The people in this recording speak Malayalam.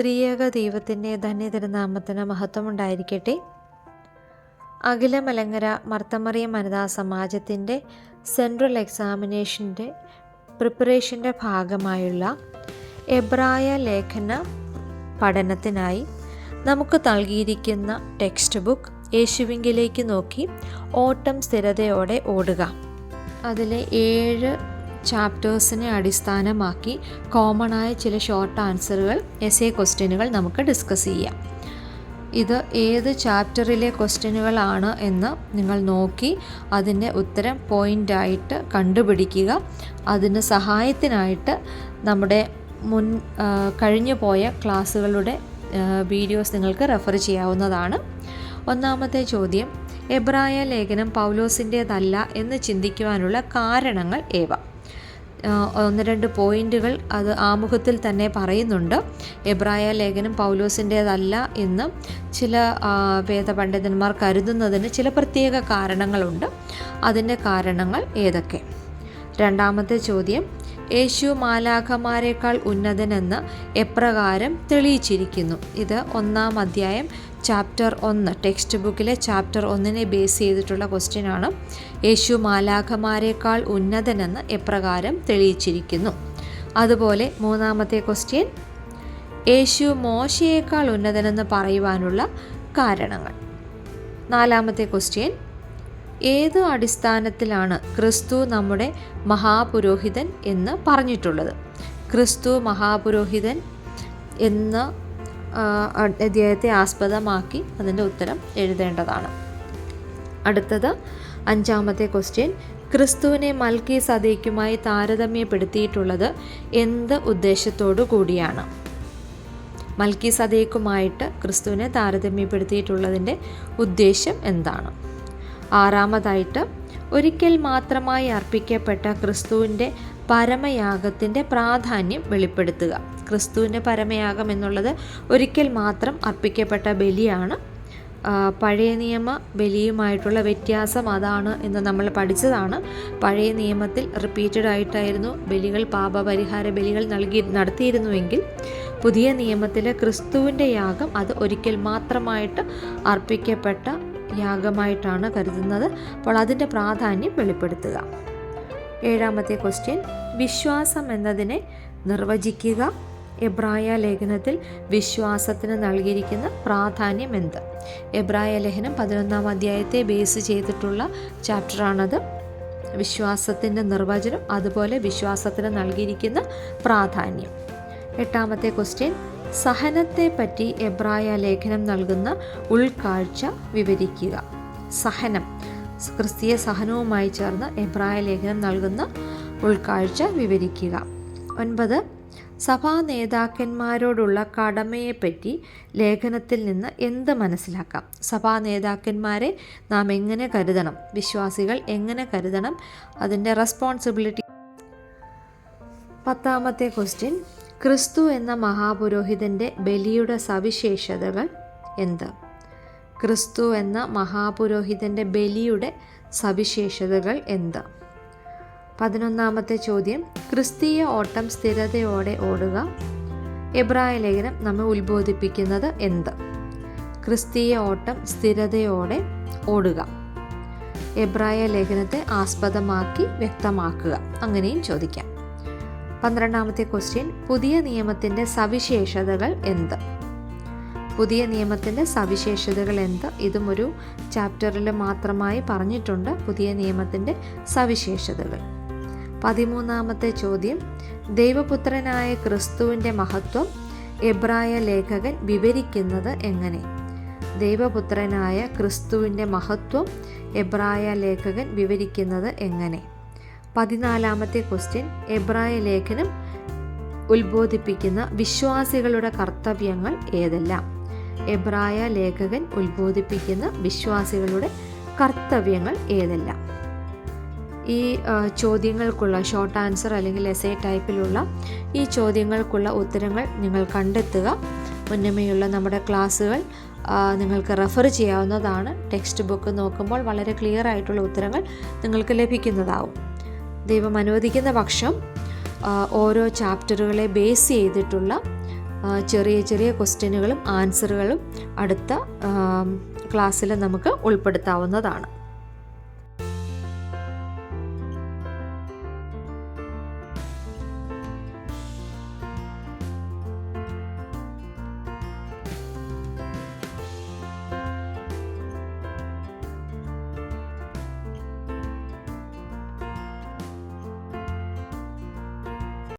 ത്രിയേക ദൈവത്തിന്റെ ധന്യതിരുനാമത്തിന് മഹത്വമുണ്ടായിരിക്കട്ടെ. അഖില മലങ്കര മർത്തമറിയ വനിതാ സമാജത്തിന്റെ സെൻട്രൽ എക്സാമിനേഷന്റെ പ്രിപ്പറേഷന്റെ ഭാഗമായുള്ള എബ്രായ ലേഖന പഠനത്തിനായി നമുക്ക് നൽകിയിരിക്കുന്ന ടെക്സ്റ്റ് ബുക്ക് യേശുവിങ്കിലേക്ക് നോക്കി ഓട്ടം സ്ഥിരതയോടെ ഓടുക. അതിലെ ഏഴ് ചാപ്റ്റേഴ്സിനെ അടിസ്ഥാനമാക്കി കോമൺ ആയ ചില ഷോർട്ട് ആൻസറുകൾ എസ് എ ക്വസ്റ്റ്യനുകൾ നമുക്ക് ഡിസ്കസ് ചെയ്യാം. ഇത് ഏത് ചാപ്റ്ററിലെ ക്വസ്റ്റ്യനുകളാണ് എന്ന് നിങ്ങൾ നോക്കി അതിന്റെ ഉത്തരം പോയിന്റായിട്ട് കണ്ടുപിടിക്കുക. അതിന് സഹായത്തിനായിട്ട് നമ്മുടെ മുൻ കഴിഞ്ഞു പോയ ക്ലാസ്സുകളുടെ വീഡിയോസ് നിങ്ങൾക്ക് റെഫർ ചെയ്യാവുന്നതാണ്. ഒന്നാമത്തെ ചോദ്യം എബ്രായ ലേഖനം പൗലോസിന്റേതല്ല എന്ന് ചിന്തിക്കുവാനുള്ള കാരണങ്ങൾ ഏവ? ഒന്ന് രണ്ട് പോയിന്റുകൾ അത് ആമുഖത്തിൽ തന്നെ പറയുന്നുണ്ട്. എബ്രായ ലേഖനം പൗലോസിന്റേതല്ല എന്ന് ചില വേദ വേദപണ്ഡിതന്മാർ കരുതുന്നതിന് ചില പ്രത്യേക കാരണങ്ങളുണ്ട്. അതിന്റെ കാരണങ്ങൾ ഏതൊക്കെ? രണ്ടാമത്തെ ചോദ്യം യേശു മാലാഖമാരെക്കാൾ ഉന്നതനെന്ന് എപ്രകാരം തെളിയിച്ചിരിക്കുന്നു. ഇത് ഒന്നാം അധ്യായം ചാപ്റ്റർ ഒന്ന് ടെക്സ്റ്റ് ബുക്കിലെ ചാപ്റ്റർ ഒന്നിനെ ബേസ് ചെയ്തിട്ടുള്ള ക്വസ്റ്റ്യൻ ആണ്. യേശു മാലാഖമാരെക്കാൾ ഉന്നതനെന്ന് എപ്രകാരം തെളിയിച്ചിരിക്കുന്നു. അതുപോലെ മൂന്നാമത്തെ ക്വസ്റ്റ്യൻ യേശു മോശയേക്കാൾ ഉന്നതനെന്ന് പറയുവാനുള്ള കാരണങ്ങൾ. നാലാമത്തെ ക്വസ്റ്റ്യൻ ഏത് അടിസ്ഥാനത്തിലാണ് ക്രിസ്തു നമ്മുടെ മഹാപുരോഹിതൻ എന്ന് പറഞ്ഞിട്ടുള്ളത്? ക്രിസ്തു മഹാപുരോഹിതൻ എന്ന അദ്ദേഹത്തെ ആസ്പദമാക്കി അതിന്റെ ഉത്തരം എഴുതേണ്ടതാണ്. അടുത്തത് അഞ്ചാമത്തെ ക്വസ്റ്റ്യൻ ക്രിസ്തുവിനെ മൽക്കി സദയ്ക്കുമായി താരതമ്യപ്പെടുത്തിയിട്ടുള്ളത് എന്ത് ഉദ്ദേശത്തോടു കൂടിയാണ്? മൽക്കി സദയ്ക്കുമായിട്ട് ക്രിസ്തുവിനെ താരതമ്യപ്പെടുത്തിയിട്ടുള്ളതിന്റെ ഉദ്ദേശം എന്താണ്? ആറാമതായിട്ട് ഒരിക്കൽ മാത്രമായി അർപ്പിക്കപ്പെട്ട ക്രിസ്തുവിന്റെ പരമയാഗത്തിന്റെ പ്രാധാന്യം വെളിപ്പെടുത്തുക. ക്രിസ്തുവിന്റെ പരമയാഗം എന്നുള്ളത് ഒരിക്കൽ മാത്രം അർപ്പിക്കപ്പെട്ട ബലിയാണ്. പഴയ നിയമ ബലിയുമായിട്ടുള്ള വ്യത്യാസം അതാണ് എന്ന് നമ്മൾ പഠിച്ചതാണ്. പഴയ നിയമത്തിൽ റിപ്പീറ്റഡ് ആയിട്ടായിരുന്നു ബലികൾ പാപപരിഹാര ബലികൾ നൽകി നടത്തിയിരുന്നുവെങ്കിൽ പുതിയ നിയമത്തിലെ ക്രിസ്തുവിന്റെ യാഗം അത് ഒരിക്കൽ മാത്രമായിട്ട് അർപ്പിക്കപ്പെട്ട യാഗമായിട്ടാണ് കരുതുന്നത്. അപ്പോൾ അതിന്റെ പ്രാധാന്യം വെളിപ്പെടുത്തുക. ഏഴാമത്തെ ക്വസ്റ്റ്യൻ വിശ്വാസം എന്നതിനെ നിർവചിക്കുക. എബ്രായ ലേഖനത്തിൽ വിശ്വാസത്തിന് നൽകിയിരിക്കുന്ന പ്രാധാന്യം എന്ത്? എബ്രായ ലേഖനം പതിനൊന്നാം അധ്യായത്തെ ബേസ് ചെയ്തിട്ടുള്ള ചാപ്റ്ററാണത് വിശ്വാസത്തിന്റെ നിർവചനം അതുപോലെ വിശ്വാസത്തിന് നൽകിയിരിക്കുന്ന പ്രാധാന്യം. എട്ടാമത്തെ ക്വസ്റ്റ്യൻ സഹനത്തെ പറ്റി എബ്രായ ലേഖനം നൽകുന്ന ഉൾക്കാഴ്ച വിവരിക്കുക. സഹനം. ക്രിസ്തീയ സഹനവുമായി ചേർന്ന് എബ്രായ ലേഖനം നൽകുന്ന ഉൾക്കാഴ്ച വിവരിക്കുക. ഒൻപത്. സഭാ നേതാക്കന്മാരോടുള്ള കടമയെപ്പറ്റി ലേഖനത്തിൽ നിന്ന് എന്ത് മനസ്സിലാക്കാം? സഭാ നേതാക്കന്മാരെ നാം എങ്ങനെ കരുതണം? വിശ്വാസികൾ എങ്ങനെ കരുതണം? അതിന്റെ റെസ്പോൺസിബിലിറ്റി. പത്താമത്തെ ക്വസ്റ്റ്യൻ. ക്രിസ്തു എന്ന മഹാപുരോഹിതന്റെ ബലിയുടെ സവിശേഷതകൾ എന്ത്? ക്രിസ്തു എന്ന മഹാപുരോഹിതന്റെ ബലിയുടെ സവിശേഷതകൾ എന്ത്? പതിനൊന്നാമത്തെ ചോദ്യം. ക്രിസ്തീയ ഓട്ടം സ്ഥിരതയോടെ ഓടുക. എബ്രായ ലേഖനം നമ്മെ ഉത്ബോധിപ്പിക്കുന്നത് എന്ത്? ക്രിസ്തീയ ഓട്ടം സ്ഥിരതയോടെ ഓടുക. എബ്രായ ലേഖനത്തെ ആസ്പദമാക്കി വ്യക്തമാക്കുക. അങ്ങനെയും ചോദിക്കാം. പന്ത്രണ്ടാമത്തെ ക്വസ്റ്റ്യൻ പുതിയ നിയമത്തിന്റെ സവിശേഷതകൾ എന്ത്? പുതിയ നിയമത്തിന്റെ സവിശേഷതകൾ എന്ത്? ഇതും ഒരു ചാപ്റ്ററിൽ മാത്രമായി പറഞ്ഞിട്ടുണ്ട് പുതിയ നിയമത്തിന്റെ സവിശേഷതകൾ. പതിമൂന്നാമത്തെ ചോദ്യം ദൈവപുത്രനായ ക്രിസ്തുവിന്റെ മഹത്വം എബ്രായ ലേഖകൻ വിവരിക്കുന്നത് എങ്ങനെ? ദൈവപുത്രനായ ക്രിസ്തുവിന്റെ മഹത്വം എബ്രായ ലേഖകൻ വിവരിക്കുന്നത് എങ്ങനെ? പതിനാലാമത്തെ ക്വസ്റ്റ്യൻ എബ്രായ ലേഖനം ഉത്ബോധിപ്പിക്കുന്ന വിശ്വാസികളുടെ കർത്തവ്യങ്ങൾ ഏതെല്ലാം? എബ്രായ ലേഖകൻ ഉത്ബോധിപ്പിക്കുന്ന വിശ്വാസികളുടെ കർത്തവ്യങ്ങൾ ഏതെല്ലാം? ഈ ചോദ്യങ്ങൾക്കുള്ള ഷോർട്ട് ആൻസർ അല്ലെങ്കിൽ എസ് എ ടൈപ്പിലുള്ള ഈ ചോദ്യങ്ങൾക്കുള്ള ഉത്തരങ്ങൾ നിങ്ങൾ കണ്ടെത്തുക. മുന്നമേയുള്ള നമ്മുടെ ക്ലാസ്സുകൾ നിങ്ങൾക്ക് റെഫർ ചെയ്യാവുന്നതാണ്. ടെക്സ്റ്റ് ബുക്ക് നോക്കുമ്പോൾ വളരെ ക്ലിയർ ആയിട്ടുള്ള ഉത്തരങ്ങൾ നിങ്ങൾക്ക് ലഭിക്കുന്നതാവും. ദൈവം അനുവദിക്കുന്ന പക്ഷം ഓരോ ചാപ്റ്ററുകളെ ബേസ് ചെയ്തിട്ടുള്ള ചെറിയ ചെറിയ ക്വസ്റ്റ്യനുകളും ആൻസറുകളും അടുത്ത ക്ലാസ്സിൽ നമുക്ക് ഉൾപ്പെടുത്താവുന്നതാണ്.